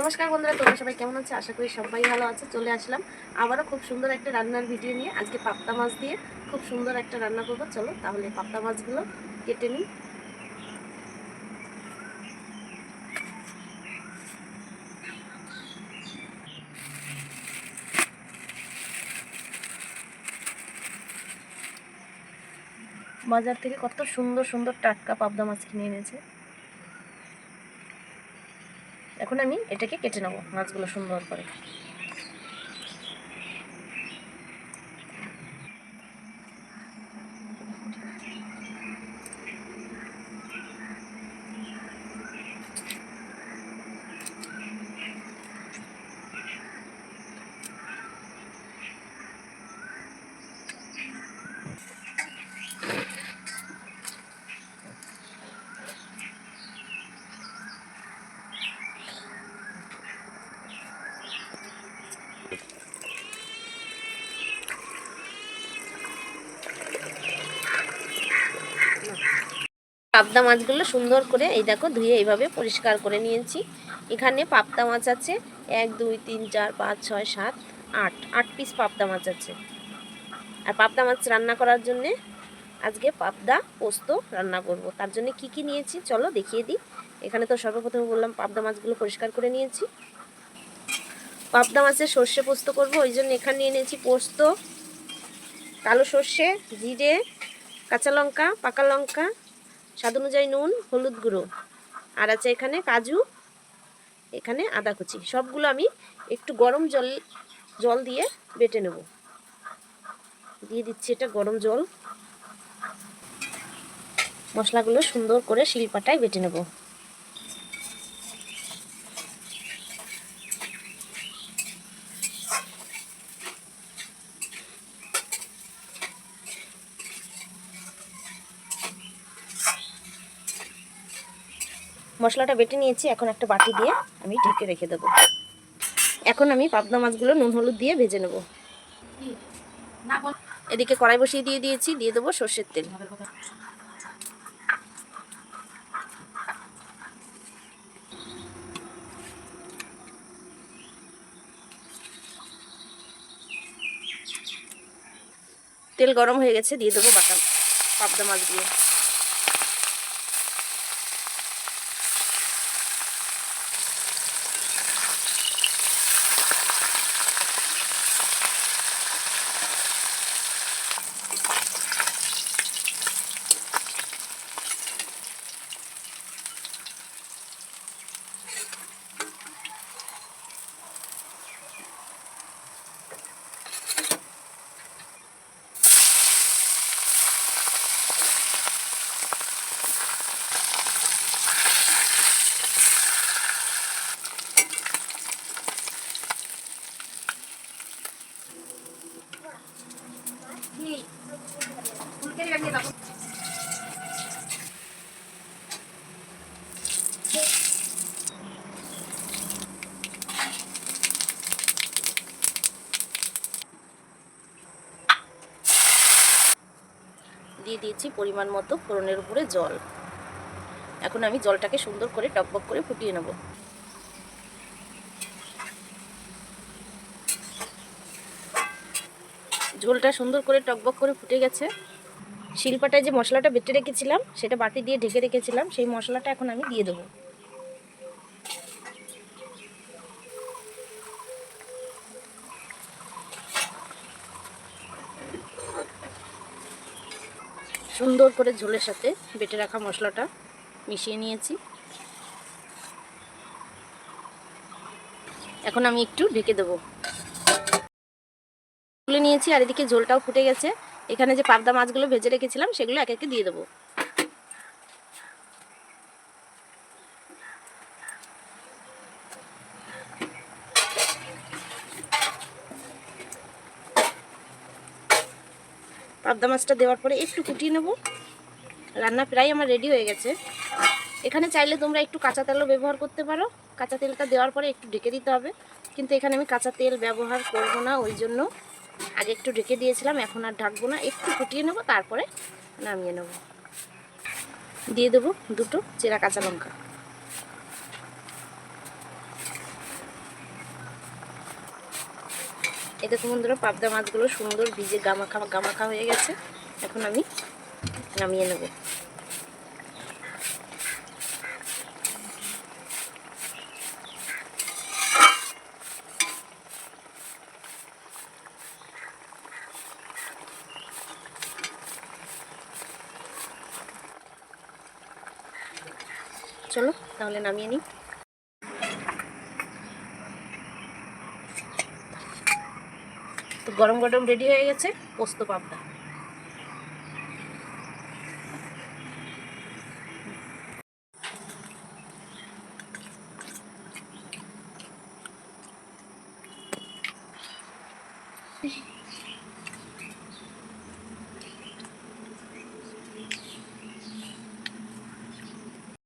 নমস্কার বন্ধুরা, তোমরা সবাই কেমন আছে? আশা করি সবাই ভালো আছে। চলে আসলাম আবারও খুব সুন্দর একটা রান্নার ভিডিও নিয়ে। আজকে পাপ্তা মাছ দিয়ে খুব সুন্দর একটা রান্না করব। চলো তাহলে পাপ্তা মাছগুলো কেটে নিই। বাজার থেকে কত সুন্দর সুন্দর টাটকা পাবদা মাছ কিনে এনেছে। এখন আমি এটাকে কেটে নেব মাছগুলো সুন্দর করে। পাবদা মাছগুলো সুন্দর করে এই দেখো ধুয়ে এইভাবে পরিষ্কার করে নিয়েছি। এখানে পাবদা মাছ আছে এক, দুই, তিন, চার, পাঁচ, ছয়, সাত, আট আট পিস পাবদা মাছ আছে। আর পাবদা মাছ রান্না করার জন্যে আজকে পাবদা পোস্ত রান্না করব। তার জন্য কি কি নিয়েছি চলো দেখিয়ে দিই। এখানে তো সর্বপ্রথমে বললাম পাবদা মাছগুলো পরিষ্কার করে নিয়েছি। পাবদা মাছের সর্ষে পোস্ত করব, ওই জন্য এখানে নিয়ে নিয়েছি পোস্ত, কালো সর্ষে, জিরে, কাঁচা লঙ্কা, পাকা লঙ্কা স্বাদ অনুযায়ী নুন, হলুদ গুঁড়ো। আর আছে এখানে কাজু, এখানে আদা কুচি। সবগুলো আমি একটু গরম জল জল দিয়ে বেটে নেব। দিয়ে দিচ্ছি এটা গরম জল। মশলাগুলো সুন্দর করে শিলপাটায় বেটে নেব। মশলাটা বেটে নিয়েছি, এখন একটা বাটি দিয়ে আমি ঢেকে রেখে দেবো। এখন আমি পাবদা মাছগুলো নুন হলুদ দিয়ে ভেজে নেব। এদিকে কড়াই বসিয়ে দিয়ে দিয়েছি, দিয়ে দেবো সর্ষের তেল। তেল গরম হয়ে গেছে, দিয়ে দেবো বাটা, পাবদা মাছগুলো দিয়ে দিয়েছি পরিমাণ মতো ফোড়নের উপরে জল। এখন আমি জলটাকে সুন্দর করে টকবক করে ফুটিয়ে নেব। ঝোলটা সুন্দর করে টকবক করে ফুটে গেছে। শিলপাটায় যে মশলাটা বেটে রেখেছিলাম, সেটা বাটি দিয়ে ঢেকে রেখেছিলাম, সেই মশলাটা এখন আমি দিয়ে দেবো। সুন্দর করে ঝোলের সাথে বেটে রাখা মশলাটা মিশিয়ে নিয়েছি। এখন আমি একটু ঢেকে দেবো। তুলে নিয়েছি, আর এদিকে ঝোলটাও ফুটে গেছে। এখানে যে পাবদা মাছগুলো ভেজে রেখেছিলাম, সেগুলো এক একে দিয়ে দেবো। পাবদা মাছটা দেওয়ার পরে একটু কুটিয়ে নেব। রান্না প্রায় আমার রেডি হয়ে গেছে। এখানে চাইলে তোমরা একটু কাঁচা তেলও ব্যবহার করতে পারো। কাঁচা তেলটা দেওয়ার পরে একটু ঢেকে দিতে হবে। কিন্তু এখানে আমি কাঁচা তেল ব্যবহার করব না, ওই জন্য আগে একটু ঢেকে দিয়েছিলাম, এখন আর ঢাকবো না। একটু ফুটিয়ে নেব, তারপরে নামিয়ে নেব। দিয়ে দেবো দুটো চেরা কাঁচা লঙ্কা। এটা তোমার ধরো পাবদা মাছগুলো সুন্দর ভিজে গামাখা গামাখা হয়ে গেছে। এখন আমি নামিয়ে নেব। চলো তাহলে নামিয়ে নিই। তো গরম গরম রেডি হয়ে গেছে পোস্ত পাবদা।